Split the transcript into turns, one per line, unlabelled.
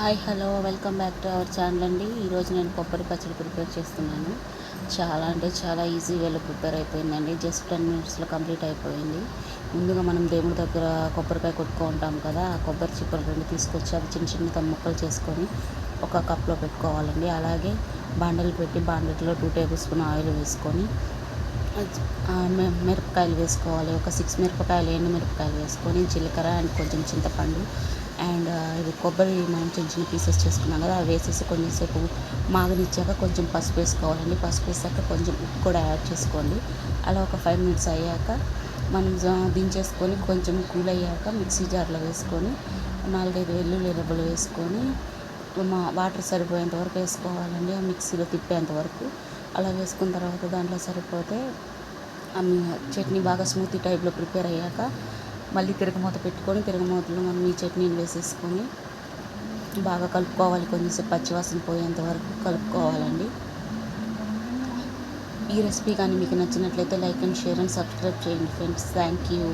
Hi hello welcome back to our channel అండి. ఈరోజు నేను కొబ్బరి పచ్చడి ప్రిపేర్ చేస్తున్నాను. చాలా అంటే చాలా ఈజీ వేలో ప్రిపేర్ అయిపోయిందండి. జస్ట్ టెన్ మినిట్స్లో కంప్లీట్ అయిపోయింది. ముందుగా మనం దేవుడి దగ్గర కొబ్బరికాయ కొట్టుకుంటాం కదా ఆ కొబ్బరి చిప్పలు రెండు తీసుకొచ్చి అవి చిన్న చిన్న ముక్కలు చేసుకొని ఒక కప్లో పెట్టుకోవాలండి. అలాగే బాండలు పెట్టి బాండెట్లో టూ టేబుల్ స్పూన్ ఆయిల్ వేసుకొని మిరపకాయలు వేసుకోవాలి. ఒక సిక్స్ మిరపకాయలు ఎండు మిరపకాయలు వేసుకొని జీలకర్ర అండ్ కొంచెం చింతపండు అండ్ ఇది కొబ్బరి మనం చిన్న చిన్న పీసెస్ చేసుకున్నాం కదా అవి వేసేసి కొంచెంసేపు మాగనిచ్చాక కొంచెం పసుపు వేసుకోవాలండి. పసుపు వేసాక కొంచెం ఉప్పు కూడా యాడ్ చేసుకోండి. అలా ఒక ఫైవ్ మినిట్స్ అయ్యాక మనం దించేసుకొని కొంచెం కూల్ అయ్యాక మిక్సీ జార్లో వేసుకొని నాలుగైదు వెల్లుల్లి రెబ్బలు వేసుకొని మా వాటర్ సరిపోయేంత వరకు వేసుకోవాలండి. ఆ మిక్సీలో తిప్పేంత వరకు. అలా వేసుకున్న తర్వాత దాంట్లో సరిపోతే చట్నీ బాగా స్మూతీ టైప్లో ప్రిపేర్ అయ్యాక మళ్ళీ తిరగమూత పెట్టుకొని తిరగమూతలో మనం ఈ చట్నీని వేసేసుకొని బాగా కలుపుకోవాలి. కొంచెంసేపు పచ్చివాసన పోయేంత వరకు కలుపుకోవాలండి. ఈ రెసిపీ కానీ మీకు నచ్చినట్లయితే like and share and subscribe చేయండి ఫ్రెండ్స్. Thank you.